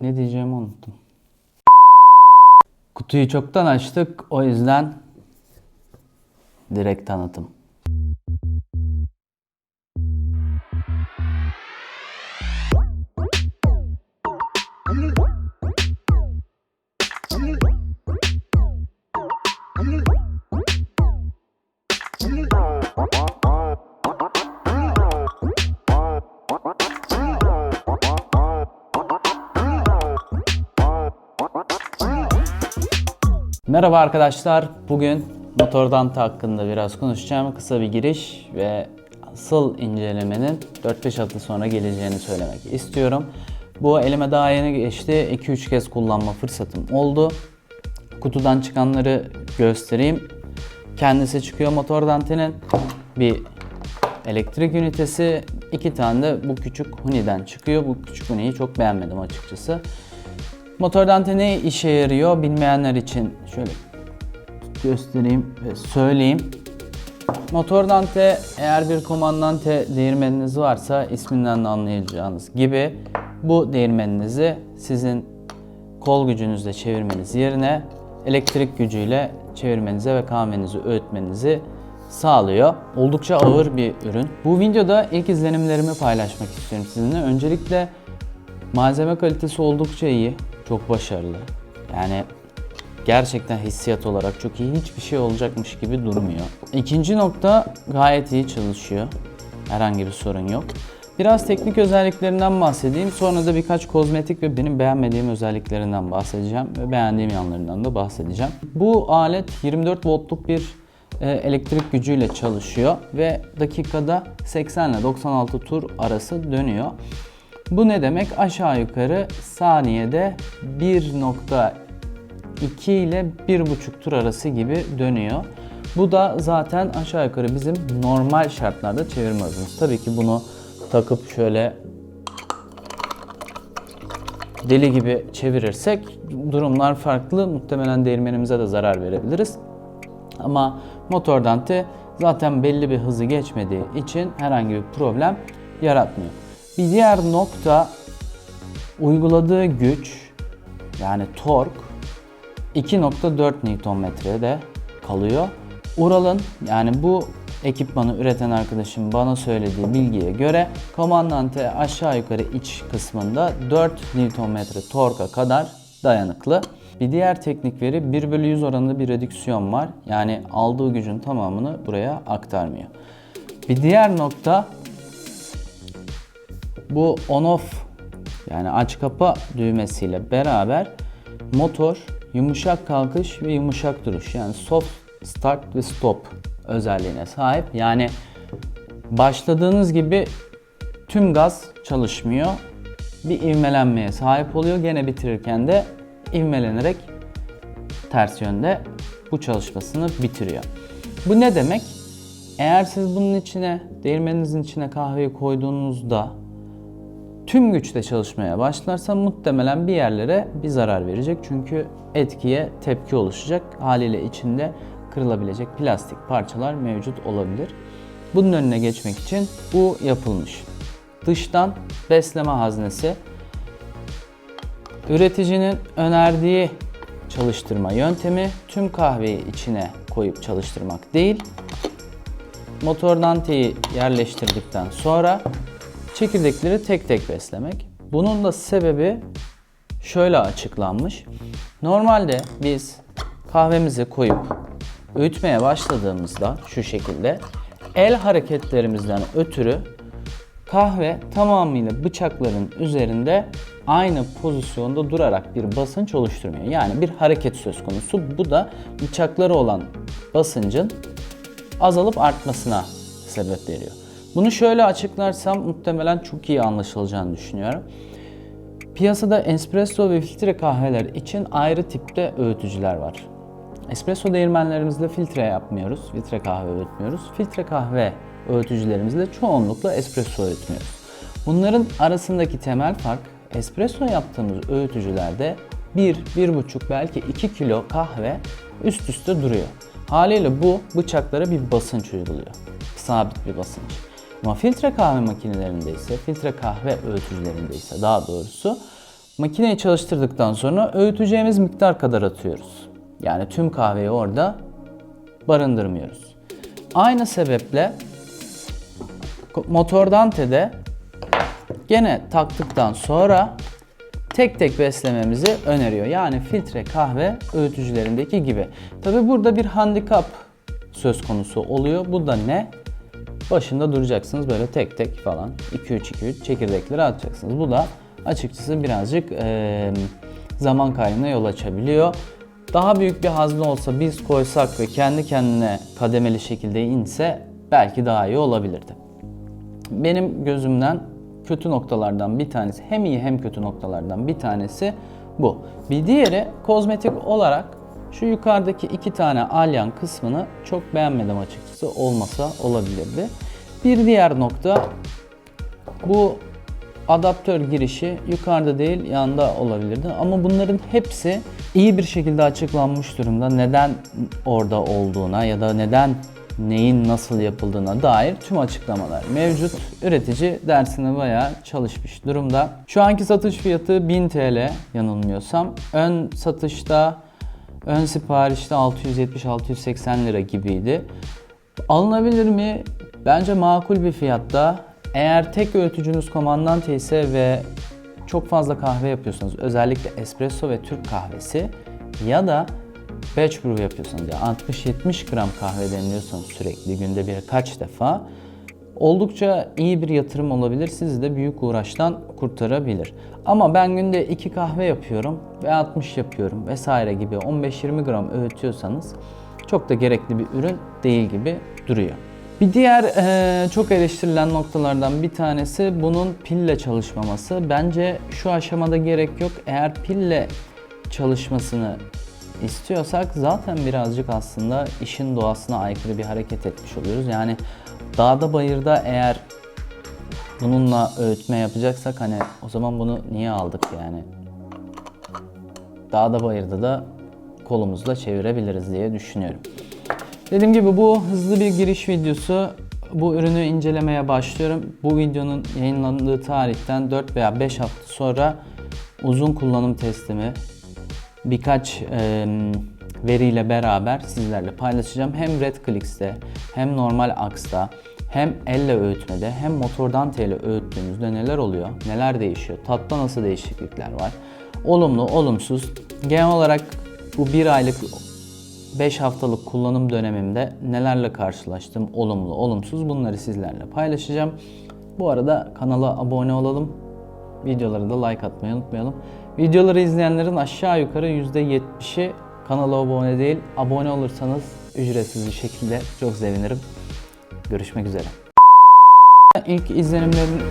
Ne diyeceğimi unuttum. Kutuyu çoktan açtık. O yüzden direkt tanıtım. Merhaba arkadaşlar. Bugün motor dante hakkında biraz konuşacağım. Kısa bir giriş ve asıl incelemenin 4-5 hafta sonra geleceğini söylemek istiyorum. Bu elime daha yeni geçti. 2-3 kez kullanma fırsatım oldu. Kutudan çıkanları göstereyim. Kendisi çıkıyor motor dantenin. Bir elektrik ünitesi, iki tane de bu küçük Huni'den çıkıyor. Bu küçük Huni'yi çok beğenmedim açıkçası. Motor dante ne işe yarıyor bilmeyenler için şöyle göstereyim ve söyleyeyim. Motor dante eğer bir komandante değirmeniniz varsa isminden de anlayacağınız gibi bu değirmeninizi sizin kol gücünüzle çevirmeniz yerine elektrik gücüyle çevirmenize ve kahvenizi öğütmenizi sağlıyor. Oldukça ağır bir ürün. Bu videoda ilk izlenimlerimi paylaşmak istiyorum sizinle. Öncelikle malzeme kalitesi oldukça iyi. Çok başarılı. Yani gerçekten hissiyat olarak çok iyi. Hiçbir şey olacakmış gibi durmuyor. İkinci nokta gayet iyi çalışıyor. Herhangi bir sorun yok. Biraz teknik özelliklerinden bahsedeyim. Sonra da birkaç kozmetik ve benim beğenmediğim özelliklerinden bahsedeceğim. Ve beğendiğim yanlarından da bahsedeceğim. Bu alet 24 voltluk bir e, elektrik gücüyle çalışıyor ve dakikada 80 ile 96 tur arası dönüyor. Bu ne demek? Aşağı yukarı saniyede 1.2 ile 1.5 tur arası gibi dönüyor. Bu da zaten aşağı yukarı bizim normal şartlarda çevirme hızımız. Tabii ki bunu takıp şöyle deli gibi çevirirsek durumlar farklı. Muhtemelen değirmenimize de zarar verebiliriz. Ama motor dante zaten belli bir hızı geçmediği için herhangi bir problem yaratmıyor. Bir diğer nokta uyguladığı güç yani tork 2.4 Nm'de kalıyor. Ural'ın yani bu ekipmanı üreten arkadaşım bana söylediği bilgiye göre komandante aşağı yukarı iç kısmında 4 Nm torka kadar dayanıklı. Bir diğer teknik veri 1 bölü 100 oranında bir redüksiyon var. Yani aldığı gücün tamamını buraya aktarmıyor. Bir diğer nokta bu on off yani aç kapa düğmesiyle beraber motor yumuşak kalkış ve yumuşak duruş yani soft start ve stop özelliğine sahip. Yani başladığınız gibi tüm gaz çalışmıyor. Bir ivmelenmeye sahip oluyor. Gene bitirirken de ivmelenerek ters yönde bu çalışmasını bitiriyor. Bu ne demek? Eğer siz bunun içine, değirmeninizin içine kahveyi koyduğunuzda tüm güçle çalışmaya başlarsa muhtemelen bir yerlere bir zarar verecek. Çünkü etkiye tepki oluşacak. Haliyle içinde kırılabilecek plastik parçalar mevcut olabilir. Bunun önüne geçmek için bu yapılmış. Dıştan besleme haznesi üreticinin önerdiği çalıştırma yöntemi tüm kahveyi içine koyup çalıştırmak değil. Motor danteyi yerleştirdikten sonra çekirdekleri tek tek beslemek. Bunun da sebebi şöyle açıklanmış. Normalde biz kahvemizi koyup öğütmeye başladığımızda şu şekilde el hareketlerimizden ötürü kahve tamamıyla bıçakların üzerinde aynı pozisyonda durarak bir basınç oluşturmuyor. Yani bir hareket söz konusu. Bu da bıçakları olan basıncın azalıp artmasına sebep veriyor. Bunu şöyle açıklarsam muhtemelen çok iyi anlaşılacağını düşünüyorum. Piyasada espresso ve filtre kahveler için ayrı tipte öğütücüler var. Espresso değirmenlerimizde filtre yapmıyoruz, filtre kahve öğütmüyoruz. Filtre kahve öğütücülerimizde çoğunlukla espresso öğütmüyoruz. Bunların arasındaki temel fark espresso yaptığımız öğütücülerde 1, 1,5 belki 2 kilo kahve üst üste duruyor. Haliyle bu bıçaklara bir basınç uyguluyor. Sabit bir basınç. Ama filtre kahve makinelerinde ise, filtre kahve öğütücülerinde ise daha doğrusu Makineyi çalıştırdıktan sonra öğüteceğimiz miktar kadar atıyoruz. Yani tüm kahveyi orada barındırmıyoruz. Aynı sebeple motor Dante'de gene taktıktan sonra tek tek beslememizi öneriyor. Yani filtre kahve öğütücülerindeki gibi. Tabi burada bir handikap söz konusu oluyor. Bu da ne? Başında duracaksınız böyle tek tek falan 2-3-2-3 çekirdekleri atacaksınız. Bu da açıkçası birazcık eee, zaman kaybına yol açabiliyor. Daha büyük bir hazne olsa biz koysak ve kendi kendine kademeli şekilde inse belki daha iyi olabilirdi. Benim gözümden kötü noktalardan bir tanesi, hem iyi hem kötü noktalardan bir tanesi bu. Bir diğeri kozmetik olarak şu yukarıdaki iki tane alyan kısmını çok beğenmedim açıkçası. Olmasa olabilirdi. Bir diğer nokta bu adaptör girişi yukarıda değil yanda olabilirdi. Ama bunların hepsi iyi bir şekilde açıklanmış durumda. Neden orada olduğuna ya da neden neyin nasıl yapıldığına dair tüm açıklamalar mevcut. Üretici dersine bayağı çalışmış durumda. Şu anki satış fiyatı 1000 TL yanılmıyorsam. Ön satışta ön siparişte 670-680 lira gibiydi. Alınabilir mi? Bence makul bir fiyatta. Eğer tek öğütücünüz komandante ise ve çok fazla kahve yapıyorsanız özellikle espresso ve Türk kahvesi ya da batch brew yapıyorsanız yani 60-70 gram kahve demliyorsanız sürekli günde birkaç defa oldukça iyi bir yatırım olabilir. Sizi de büyük uğraştan kurtarabilir. Ama ben günde 2 kahve yapıyorum ve 60 yapıyorum vesaire gibi 15-20 gram öğütüyorsanız çok da gerekli bir ürün değil gibi duruyor. Bir diğer eee, çok eleştirilen noktalardan bir tanesi bunun pille çalışmaması. Bence şu aşamada gerek yok. Eğer pille çalışmasını istiyorsak zaten birazcık aslında işin doğasına aykırı bir hareket etmiş oluyoruz. Yani dağda bayırda eğer bununla öğütme yapacaksak hani o zaman bunu niye aldık yani? Dağda bayırda da kolumuzla çevirebiliriz diye düşünüyorum. Dediğim gibi bu hızlı bir giriş videosu. Bu ürünü incelemeye başlıyorum. Bu videonun yayınlandığı tarihten 4 veya 5 hafta sonra uzun kullanım testimi birkaç e, veriyle beraber sizlerle paylaşacağım. Hem RedClicks'te hem normal Ax'ta hem elle öğütmede hem motordan tele öğüttüğümüzde neler oluyor, neler değişiyor, tatta nasıl değişiklikler var, olumlu, olumsuz. Genel olarak bu bir aylık 5 haftalık kullanım dönemimde nelerle karşılaştım, olumlu, olumsuz bunları sizlerle paylaşacağım. Bu arada kanala abone olalım. Videolara da like atmayı unutmayalım. Videoları izleyenlerin aşağı yukarı %70'i Kanala abone değil, abone olursanız ücretsiz bir şekilde çok sevinirim. Görüşmek üzere. İlk izlenimlerim...